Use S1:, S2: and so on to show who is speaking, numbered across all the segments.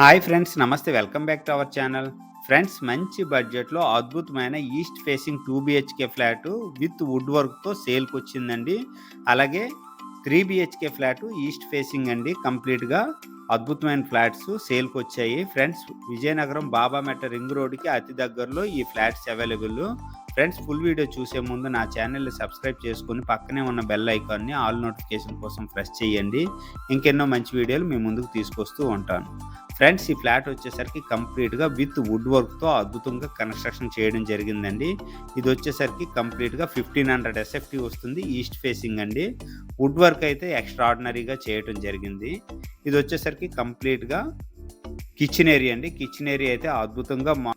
S1: Hi friends namaste welcome back to our channel. Friends మంచి బడ్జెట్లో అద్భుతమైన east facing two BHK flat with wood వర్క్తో సేల్కి వచ్చిందండి. అలాగే three BHK flat east facing అండి. కంప్లీట్గా అద్భుతమైన ఫ్లాట్స్ సేల్కి వచ్చాయి. ఫ్రెండ్స్ విజయనగరం బాబామెట్ట రింగ్ రోడ్కి అతి దగ్గరలో ఈ flats available. Friends full video చూసే ముందు నా ఛానల్ని సబ్స్క్రైబ్ చేసుకుని పక్కనే ఉన్న బెల్ ఐకాన్ని ఆల్ నోటిఫికేషన్ కోసం ప్రెస్ చేయండి. ఇంకెన్నో మంచి వీడియోలు మీ ముందుకు తీసుకొస్తూ ఉంటాను. ఫ్రెండ్స్ ఈ ఫ్లాట్ వచ్చేసరికి కంప్లీట్గా విత్ వుడ్ వర్క్తో అద్భుతంగా కన్స్ట్రక్షన్ చేయడం జరిగిందండి. ఇది వచ్చేసరికి కంప్లీట్గా ఫిఫ్టీన్ హండ్రెడ్ ఎస్ఎఫ్టీ వస్తుంది ఈస్ట్ ఫేసింగ్ అండి. వుడ్ వర్క్ అయితే ఎక్స్ట్రాడినరీగా చేయడం జరిగింది. ఇది వచ్చేసరికి కంప్లీట్గా కిచెన్ ఏరియా అండి. కిచెన్ ఏరియా అయితే అద్భుతంగా మా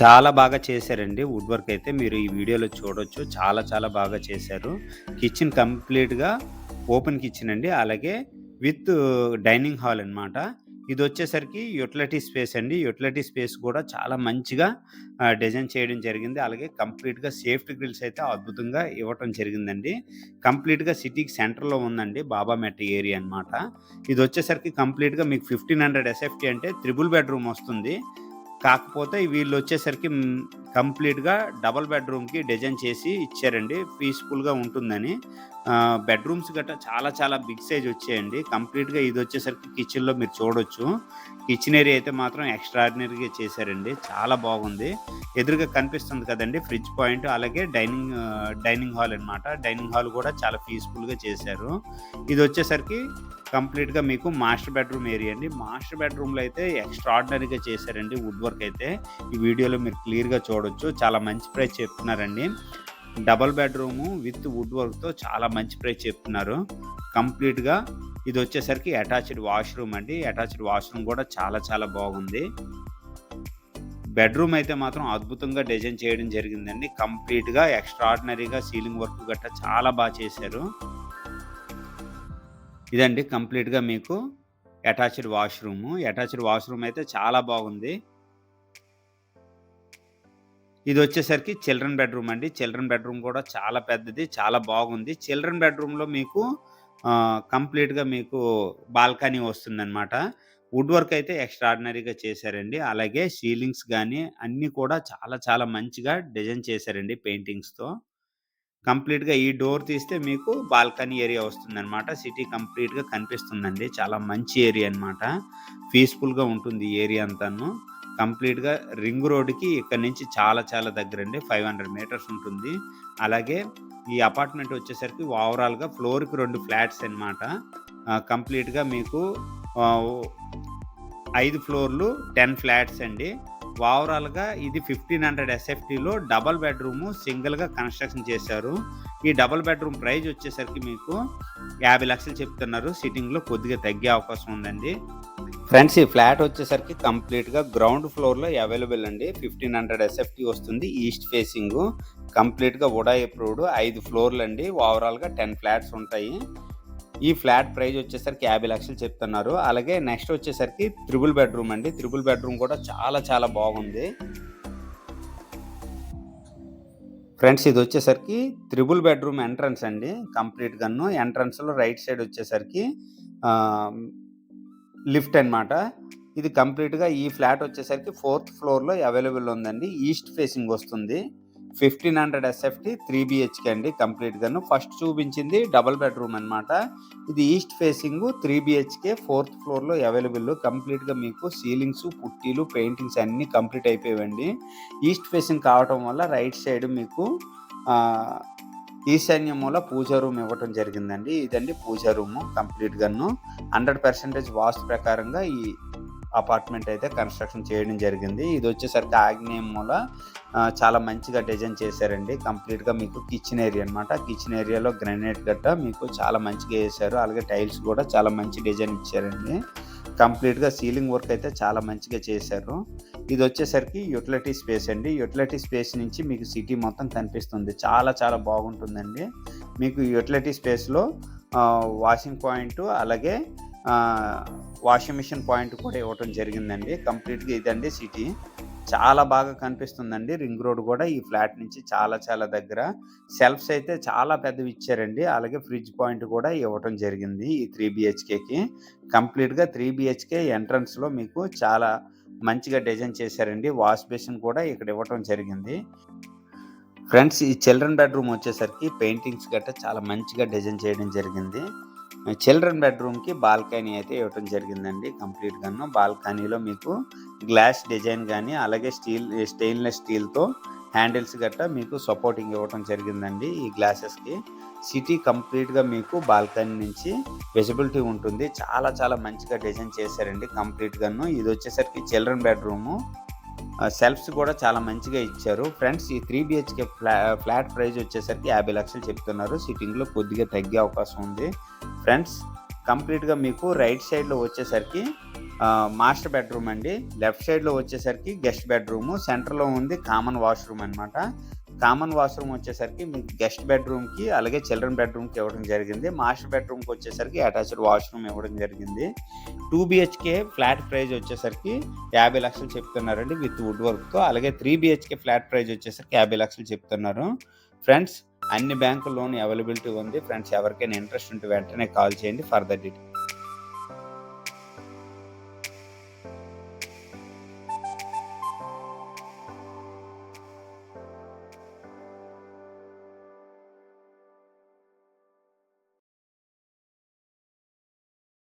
S1: చాలా బాగా చేశారండి. వుడ్ వర్క్ అయితే మీరు ఈ వీడియోలో చూడొచ్చు. చాలా చాలా బాగా చేశారు. కిచెన్ కంప్లీట్గా ఓపెన్ కిచెన్ అండి. అలాగే విత్ డైనింగ్ హాల్ అన్నమాట. ఇది వచ్చేసరికి యూటిలిటీ స్పేస్ అండి. యూటిలిటీ స్పేస్ కూడా చాలా మంచిగా డిజైన్ చేయడం జరిగింది. అలాగే కంప్లీట్గా సేఫ్టీ గ్రిల్స్ అయితే అద్భుతంగా ఇవ్వటం జరిగిందండి. కంప్లీట్గా సిటీకి సెంటర్లో ఉందండి బాబా మెట్ట ఏరియా అనమాట ఇది వచ్చేసరికి కంప్లీట్గా మీకు ఫిఫ్టీన్ హండ్రెడ్ ఎస్ఎఫ్టీ అంటే త్రిబుల్ బెడ్రూమ్ వస్తుంది. కాకపోతే వీళ్ళు వచ్చేసరికి కంప్లీట్గా డబల్ బెడ్రూమ్కి డిజైన్ చేసి ఇచ్చారండి. పీస్ఫుల్గా ఉంటుందని. బెడ్రూమ్స్ గట్రా చాలా చాలా బిగ్ సైజ్ వచ్చాయండి. కంప్లీట్గా ఇది వచ్చేసరికి కిచెన్లో మీరు చూడొచ్చు. కిచెన్ ఏరియా అయితే మాత్రం ఎక్స్ట్రాడినరీగా చేశారండి. చాలా బాగుంది. ఎదురుగా కనిపిస్తుంది కదండి ఫ్రిడ్జ్ పాయింట్. అలాగే డైనింగ్ డైనింగ్ హాల్ అన్నమాట. డైనింగ్ హాల్ కూడా చాలా పీస్ఫుల్గా చేశారు. ఇది వచ్చేసరికి కంప్లీట్గా మీకు మాస్టర్ బెడ్రూమ్ ఏరియా అండి. మాస్టర్ బెడ్రూమ్లో అయితే ఎక్స్ట్రాడినరీగా చేశారండి వుడ్ వర్క్ అయితే. ఈ వీడియోలో మీరు క్లియర్గా చూడొచ్చు. చాలా మంచి ప్రైస్ చెప్తున్నారండి. డబల్ బెడ్రూము విత్ వుడ్ వర్క్తో చాలా మంచి ప్రైస్ చెప్తున్నారు. కంప్లీట్గా ఇది వచ్చేసరికి అటాచ్డ్ వాష్రూమ్ అండి. అటాచ్డ్ వాష్రూమ్ కూడా చాలా చాలా బాగుంది. బెడ్రూమ్ అయితే మాత్రం అద్భుతంగా డిజైన్ చేయడం జరిగిందండి. కంప్లీట్గా ఎక్స్ట్రాడినరీగా సీలింగ్ వర్క్ గట్రా చాలా బాగా చేశారు. ఇదండి కంప్లీట్గా మీకు అటాచ్డ్ వాష్రూమ్. అటాచ్డ్ వాష్రూమ్ అయితే చాలా బాగుంది. ఇది వచ్చేసరికి చిల్డ్రన్ బెడ్రూమ్ అండి. చిల్డ్రన్ బెడ్రూమ్ కూడా చాలా పెద్దది చాలా బాగుంది. చిల్డ్రన్ బెడ్రూమ్లో మీకు కంప్లీట్గా మీకు బాల్కనీ వస్తుందన్నమాట. వుడ్ వర్క్ అయితే ఎక్స్ట్రాడినరీగా చేశారండి. అలాగే సీలింగ్స్ కానీ అన్నీ కూడా చాలా చాలా మంచిగా డిజైన్ చేశారండి పెయింటింగ్స్తో. కంప్లీట్‌గా ఈ డోర్ తీస్తే మీకు బాల్కనీ ఏరియా వస్తుందన్నమాట సిటీ కంప్లీట్‌గా కనిపిస్తుందండి. చాలా మంచి ఏరియా అనమాట. పీస్‌ఫుల్‌గా ఉంటుంది ఈ ఏరియా అంతాను. కంప్లీట్‌గా రింగ్ రోడ్‌కి ఇక్కడి నుంచి చాలా చాలా దగ్గర అండి ఫైవ్ హండ్రెడ్ మీటర్స్ ఉంటుంది. అలాగే ఈ అపార్ట్‌మెంట్ వచ్చేసరికి ఓవరాల్‌గా ఫ్లోర్‌కి రెండు ఫ్లాట్స్ అనమాట. కంప్లీట్‌గా మీకు ఐదు ఫ్లోర్‌లు 10 ఫ్లాట్స్ అండి. ఓవరాల్‌గా ఇది 1500 ఎస్ఎఫ్టీలో డబల్ బెడ్‌రూము సింగిల్‌గా కన్‌స్ట్రక్షన్ చేశారు. ఈ డబల్ బెడ్‌రూమ్ ప్రైజ్ వచ్చేసరికి మీకు యాభై లక్షలు చెప్తున్నారు. సిట్టింగ్‌లో కొద్దిగా తగ్గే అవకాశం ఉందండి. ఫ్రెండ్స్ ఈ ఫ్లాట్ వచ్చేసరికి కంప్లీట్‌గా గ్రౌండ్ ఫ్లోర్‌లో అవైలబుల్ అండి. 1500 ఎస్ఎఫ్టీ వస్తుంది. ఈస్ట్ ఫేసింగ్ కంప్లీట్‌గా వుడా అప్రూవ్డ్ ఐదు ఫ్లోర్లు అండి ఓవరాల్‌గా 10 ఫ్లాట్స్ ఉంటాయి. ఈ ఫ్లాట్ ప్రైస్ వచ్చేసరికి యాభై లక్షలు చెప్తున్నారు. అలాగే నెక్స్ట్ వచ్చేసరికి త్రిబుల్ బెడ్‌రూమ్ అండి. త్రిబుల్ బెడ్‌రూమ్ కూడా చాలా చాలా బాగుంది. ఫ్రెండ్స్ ఇది వచ్చేసరికి త్రిబుల్ బెడ్‌రూమ్ ఎంట్రన్స్ అండి. కంప్లీట్‌గాను ఎంట్రన్స్‌లో రైట్ సైడ్ వచ్చేసరికి లిఫ్ట్ అనమాట. ఇది కంప్లీట్‌గా ఈ ఫ్లాట్ వచ్చేసరికి ఫోర్త్ ఫ్లోర్‌లో అవైలబుల్ ఉందండి. ఈస్ట్ ఫేసింగ్ వస్తుంది. 1500 ఎస్ఎఫ్టీ 3 బీహెచ్‌కే అండి కంప్లీట్‌గాను. ఫస్ట్ చూపించింది డబుల్ బెడ్‌రూమ్ అనమాట. ఇది east facing three BHK fourth ఫ్లోర్‌లో అవైలబుల్. కంప్లీట్‌గా మీకు సీలింగ్స్, పుట్టీలు, పెయింటింగ్స్ అన్నీ కంప్లీట్ అయిపోయావండి. ఈస్ట్ ఫేసింగ్ కావటం వల్ల రైట్ సైడ్ మీకు ఈశాన్య మూల పూజా రూమ్ ఇవ్వటం జరిగిందండి. ఇదండి పూజా రూము కంప్లీట్‌గాను. 100% వాస్తు ప్రకారంగా ఈ అపార్ట్‌మెంట్ అయితే కన్‌స్ట్రక్షన్ చేయడం జరిగింది. ఇది వచ్చేసరికి ఆగ్నేయముల చాలా మంచిగా డిజైన్ చేశారండి. కంప్లీట్‌గా మీకు కిచెన్ ఏరియా అనమాట. కిచెన్ ఏరియాలో గ్రానైట్ గట్ట మీకు చాలా మంచిగా వేశారు అలాగే టైల్స్ కూడా చాలా మంచి డిజైన్ ఇచ్చారండి. కంప్లీట్‌గా సీలింగ్ వర్క్ అయితే చాలా మంచిగా చేశారు. ఇది వచ్చేసరికి యుటిలిటీ స్పేస్ అండి. యూటిలిటీ స్పేస్ నుంచి మీకు సిటీ మొత్తం కనిపిస్తుంది. చాలా చాలా బాగుంటుందండి. మీకు యుటిలిటీ స్పేస్‌లో వాషింగ్ పాయింట్ అలాగే వాషింగ్ మిషన్ పాయింట్ కూడా ఇవ్వటం జరిగిందండి. కంప్లీట్‌గా ఇదండి సిటీ. చాలా బాగా కనిపిస్తుందండి. రింగ్ రోడ్ కూడా ఈ ఫ్లాట్ నుంచి చాలా చాలా దగ్గర. సెల్ఫ్స్ అయితే చాలా పెద్దవి ఇచ్చారండి. అలాగే ఫ్రిడ్జ్ పాయింట్ కూడా ఇవ్వటం జరిగింది ఈ త్రీ బిహెచ్కేకి. కంప్లీట్గా త్రీ బిహెచ్కే ఎంట్రన్స్లో మీకు చాలా మంచిగా డిజైన్ చేశారండి. వాష్ బేసిన్ కూడా ఇక్కడ ఇవ్వటం జరిగింది. ఫ్రెండ్స్ ఈ చిల్డ్రన్ బెడ్రూమ్ వచ్చేసరికి పెయింటింగ్స్ గట్రా చాలా మంచిగా డిజైన్ చేయడం జరిగింది. చిల్డ్రన్ బెడ్రూమ్కి బాల్కనీ అయితే ఇవ్వటం జరిగిందండి కంప్లీట్గాను. బాల్కనీలో మీకు గ్లాస్ డిజైన్ కానీ అలాగే స్టీల్ స్టెయిన్లెస్ స్టీల్తో హ్యాండిల్స్ గట్రా మీకు సపోర్టింగ్ ఇవ్వటం జరిగిందండి ఈ గ్లాసెస్కి. సిటీ కంప్లీట్గా మీకు బాల్కనీ నుంచి విజిబిలిటీ ఉంటుంది. చాలా చాలా మంచిగా డిజైన్ చేశారండి కంప్లీట్గాను. ఇది వచ్చేసరికి చిల్డ్రన్ బెడ్రూము. సెల్ఫ్స్ కూడా చాలా మంచిగా ఇచ్చారు. ఫ్రెండ్స్ ఈ త్రీ బిహెచ్కే ఫ్లా ఫ్లాట్ ప్రైస్ వచ్చేసరికి యాభై లక్షలు చెప్తున్నారు. సిట్టింగ్లో కొద్దిగా తగ్గే అవకాశం ఉంది. ఫ్రెండ్స్ కంప్లీట్గా మీకు రైట్ సైడ్లో వచ్చేసరికి మాస్టర్ బెడ్రూమ్ అండి. లెఫ్ట్ సైడ్లో వచ్చేసరికి గెస్ట్ బెడ్రూమ్ సెంటర్లో ఉంది కామన్ వాష్రూమ్ అనమాట కామన్ వాష్రూమ్ వచ్చేసరికి మీకు గెస్ట్ బెడ్రూమ్కి అలాగే చిల్డ్రన్ బెడ్రూమ్కి ఇవ్వడం జరిగింది. మాస్టర్ బెడ్రూమ్కి వచ్చేసరికి అటాచ్డ్ వాష్రూమ్ ఇవ్వడం జరిగింది. టూ బిహెచ్కే ఫ్లాట్ ప్రైజ్ వచ్చేసరికి యాభై లక్షలు చెప్తున్నారండి విత్ వుడ్ వర్క్తో. అలాగే త్రీ బిహెచ్కే ఫ్లాట్ ప్రైజ్ వచ్చేసరికి యాభై లక్షలు చెప్తున్నారు. ఫ్రెండ్స్ అన్ని బ్యాంకు లోన్ అవైలబిలిటీ ఉంది. ఫ్రెండ్స్ ఎవరికైనా ఇంట్రెస్ట్ ఉంటే వెంటనే కాల్ చేయండి. Further detail